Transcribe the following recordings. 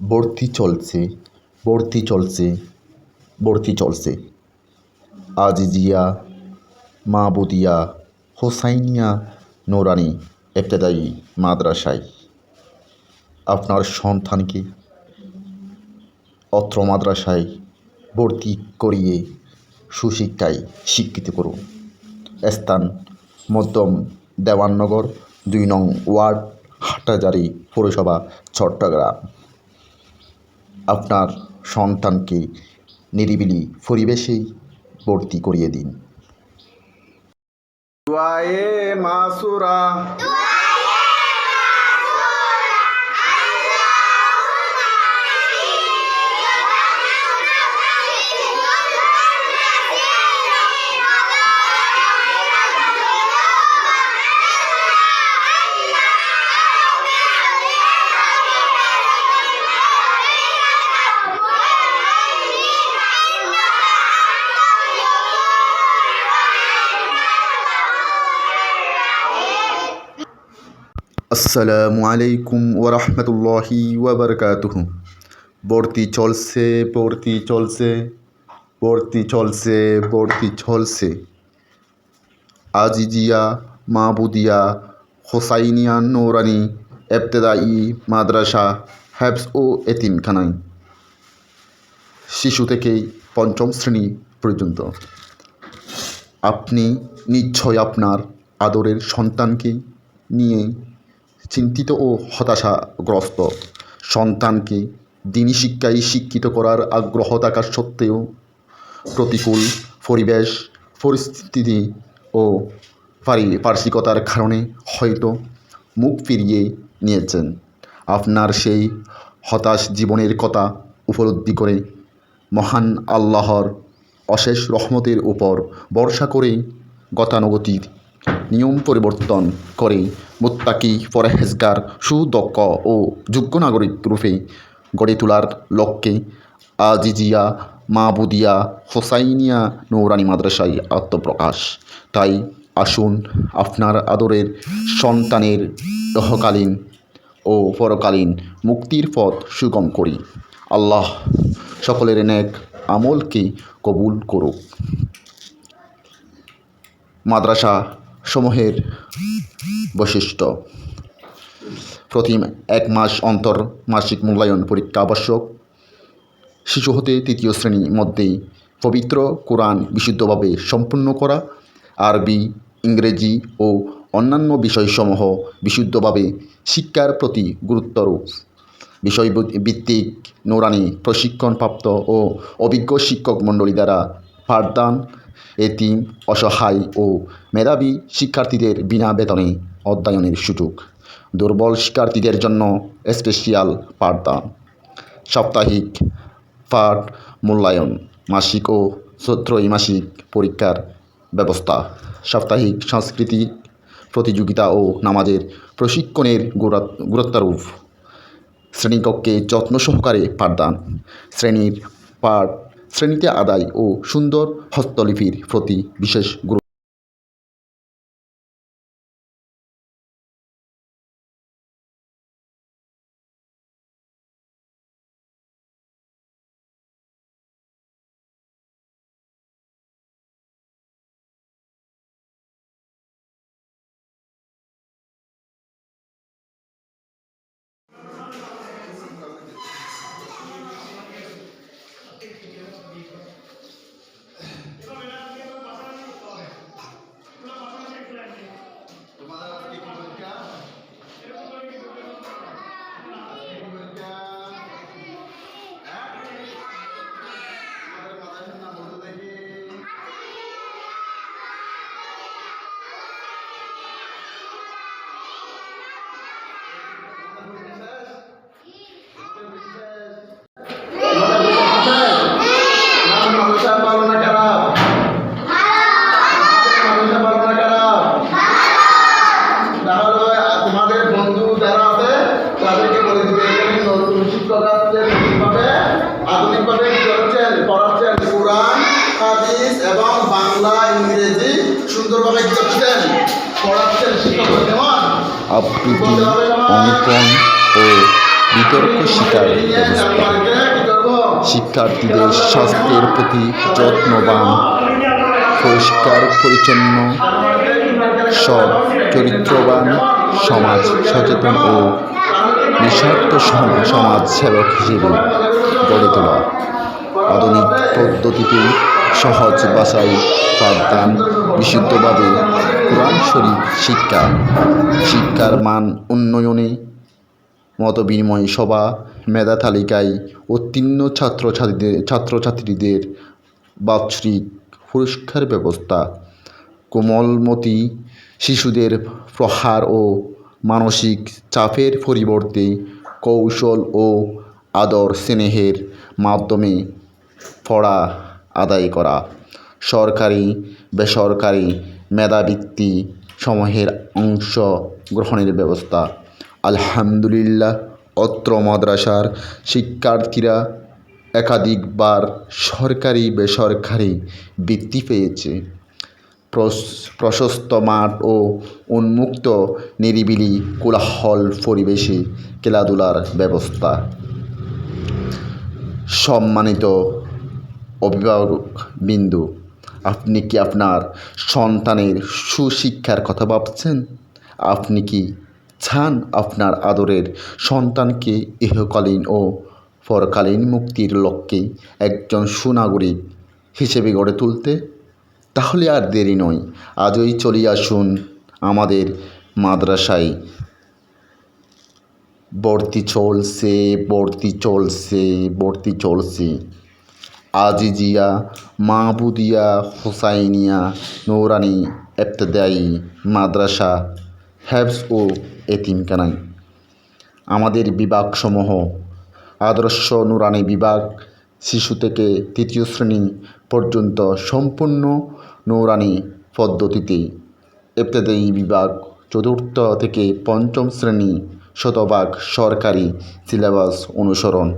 ভর্তি চলছে ভর্তি চলছে ভর্তি চলছে। আজিজিয়া, মাহবুদিয়া, হোসাইনিয়া নোরানি ইবতেদায়ী মাদ্রাসায়। আপনার সন্তানকে অত্র মাদ্রাসায় ভর্তি করিয়ে সুশিক্ষায় শিক্ষিত করুন। স্থান, মধ্যম দেওয়াননগর, দুই নং ওয়ার্ড হাটাজারি পৌরসভা, চট্টগ্রাম। আপনার সন্তানকে নিরিবিলি পরিবেশেই ভর্তি করিয়ে দিন। দুয়ায়ে মাসুরা। আসসালামু আলাইকুম ওরহমতুল্লাহি ওবরকাতুহ ভর্তি চলছে ভর্তি চলছে ভর্তি চলছে ভর্তি চলছে। আজিজিয়া মাহবুদিয়া হোসাইনিয়া নৌরানি এবতেদাই মাদ্রাসা হ্যাবস ও এতিমখানায় শিশু থেকে পঞ্চম শ্রেণি পর্যন্ত। আপনি নিশ্চয় আপনার আদরের সন্তানকে নিয়ে চিন্তিত ও হতাশাগ্রস্ত। সন্তানকে দিনী শিক্ষায় শিক্ষিত করার আগ্রহ থাকা সত্ত্বেও প্রতিকূল পরিবেশ, পরিস্থিতি ও পারিপার্শ্বিকতার কারণে হয়তো মুখ ফিরিয়ে নিয়েছেন। আপনার সেই হতাশ জীবনের কথা উপলব্ধি করে মহান আল্লাহর অশেষ রহমতের উপর ভরসা করে গতানুগতিক নিয়ম পরিবর্তন করে মুত্তাকি, পরহেজগার, সুদক্ষ ও যোগ্য নাগরিক রূপে গড়ে তোলার লক্ষ্যে আজিজিয়া, মাহবুদিয়া, হোসাইনিয়া নৌরানি মাদ্রাসায় আত্মপ্রকাশ। তাই আসুন আপনার আদরের সন্তানের দহকালীন ও পরকালীন মুক্তির পথ সুগম করি। আল্লাহ সকলের নেক আমলকে কবুল করুক। মাদ্রাসা সমূহের বৈশিষ্ট্য। প্রতি এক মাস অন্তর মাসিক মূল্যায়ন পরীক্ষা আবশ্যক। শিশু হতে তৃতীয় শ্রেণির মধ্যেই পবিত্র কোরআন বিশুদ্ধভাবে সম্পূর্ণ করা। আরবি, ইংরেজি ও অন্যান্য বিষয়সমূহ বিশুদ্ধভাবে শিক্ষার প্রতি গুরুত্বরূপ। বিষয়ভিত্তিক নৌরানি প্রশিক্ষণপ্রাপ্ত ও অভিজ্ঞ শিক্ষক মণ্ডলী দ্বারা পাঠদান এতিম অসহায় ও মেধাবী শিক্ষার্থীদের বিনা বেতনে অধ্যয়নের সুযোগ। দুর্বল শিক্ষার্থীদের জন্য স্পেশিয়াল পাঠদান সাপ্তাহিক পাঠ মূল্যায়ন, মাসিক ও ত্রৈমাসিক পরীক্ষার ব্যবস্থা। সাপ্তাহিক সাংস্কৃতিক প্রতিযোগিতা ও নামাজের প্রশিক্ষণের গুরুত্বারোপ। শ্রেণীকক্ষে যত্ন সহকারে পাঠদান। শ্রেণির পাঠ শ্রেণীতে আদায় ও সুন্দর হস্তলিপির প্রতি বিশেষ গুরুত্ব। আবৃত্তি অঙ্কন ও বিতর্ক শিকার ব্যবস্থা। শিক্ষার্থীদের স্বাস্থ্যের প্রতি যত্নবান, পরিষ্কার, পরিচ্ছন্ন, সৎ, চরিত্রবান সমাজ সচেতন ও নিঃস্বার্থ সম- সমাজ সেবক হিসেবে গড়ে তোলা। আধুনিক পদ্ধতিতে সহজ ভাষায় পাঠদান বিশুদ্ধভাবে কোরআন শরীফ, শিক্ষা। শিক্ষার মান উন্নয়নে মতবিনিময় সভা, মেধা তালিকায় উত্তীর্ণ ছাত্রছাত্রীদের ছাত্রছাত্রীদের বাৎসরিক পুরস্কার ব্যবস্থা। কোমলমতি শিশুদের প্রহার ও মানসিক চাপের পরিবর্তে কৌশল ও আদর স্নেহের মাধ্যমে পড়া আদায় করা। সরকারি, বেসরকারি মেধাবৃত্তি সমূহের অংশ গ্রহণের ব্যবস্থা। আলহামদুলিল্লাহ, অত্র মাদ্রাসার শিক্ষার্থীরা একাধিকবার সরকারি, বেসরকারি বৃত্তি পেয়েছে। প্রশস্ত মাঠ ও উন্মুক্ত নিরিবিলি কোলাহল পরিবেশে খেলাধুলার ব্যবস্থা। সম্মানিত অভিভাবক বিন্দু, আপনি কি আপনার সন্তানের সুশিক্ষার কথা ভাবছেন? আপনি কি চান আপনার আদরের সন্তানকে ইহকালীন ও পরকালীন মুক্তির লক্ষ্যে একজন সুনাগরিক হিসেবে গড়ে তুলতে? তাহলে আর দেরি নয়, আজই চলে আসুন আমাদের মাদ্রাসায়। ভর্তি চলছে ভর্তি চলছে ভর্তি চলছে। আজিজিয়া, মাহবুদিয়া, হোসাইনিয়া, নৌরানি এফতেদায়ী মাদ্রাসা হ্যাবস ও এতিমখানায়। আমাদের বিভাগসমূহ আদর্শ নুরানি বিভাগ শিশু থেকে তৃতীয় শ্রেণি পর্যন্ত সম্পূর্ণ নৌরানি পদ্ধতিতে। ইবতদায়ী বিভাগ চতুর্থ থেকে পঞ্চম শ্রেণি শতভাগ সরকারি সিলেবাস অনুসরণ।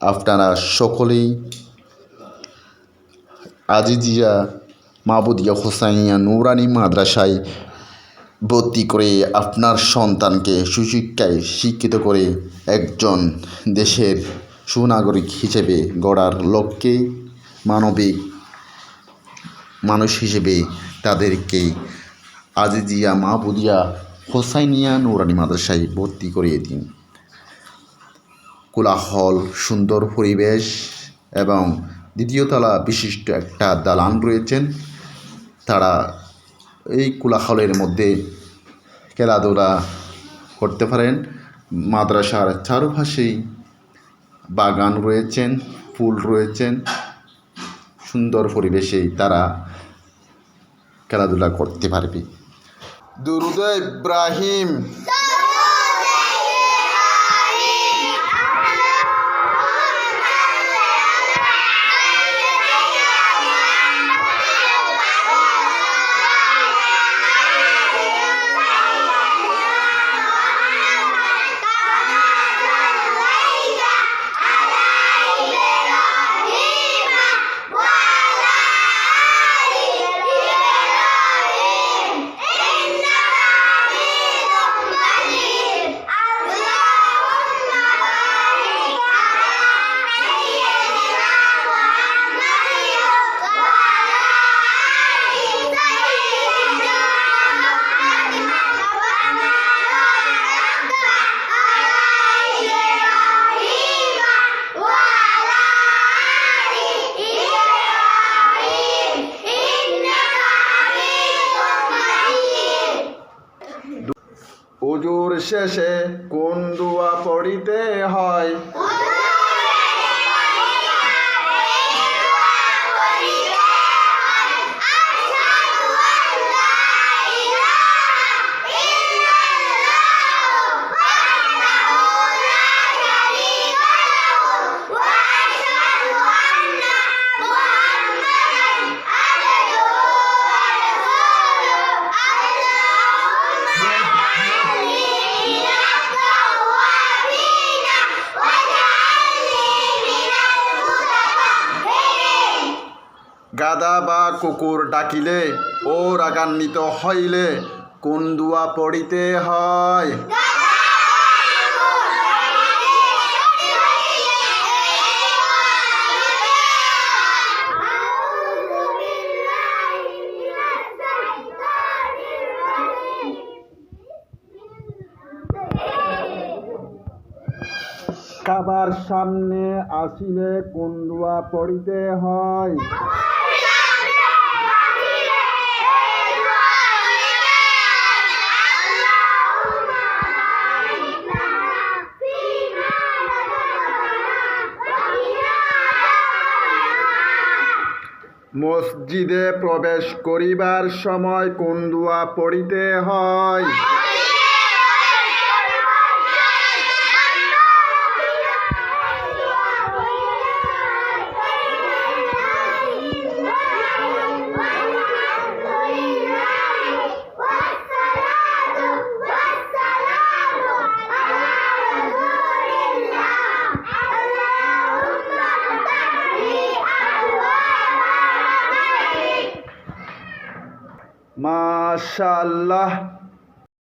আপনারা সকলেই আজিজিয়া মাহবুদিয়া হোসাইনিয়া নুরানি মাদ্রাসায় ভর্তি করে আপনার সন্তানকে সুশিক্ষায় শিক্ষিত করে একজন দেশের সুনাগরিক হিসেবে গড়ার লক্ষ্যে মানবিক মানুষ হিসেবে তাদেরকে আজিজিয়া মাহবুদিয়া হোসাইনিয়া নুরানি মাদ্রাসায় ভর্তি করিয়ে দিন। কোলাহল, সুন্দর পরিবেশ এবং দ্বিতীয় তলা বিশিষ্ট একটা দালান রয়েছেন। তারা এই কোলাহলের মধ্যে খেলাধুলা করতে পারেন। মাদ্রাসার চারপাশেই বাগান রয়েছেন, ফুল রয়েছেন। সুন্দর পরিবেশেই তারা খেলাধুলা করতে পারবে। দুরুদ ইব্রাহিম উজুর শেষে কোন দোয়া পড়িতে হয়। গাদা বা কুকুর ডাকিলে, ও রাগান্বিত হইলে, কোন দুয়া পড়িতে হয়? কাবার সামনে আসিলে কোন পড়িতে হয়? মসজিদে প্রবেশ করিবার সময় কুন্দুয়া দোয়া পড়িতে হয়। شاء الله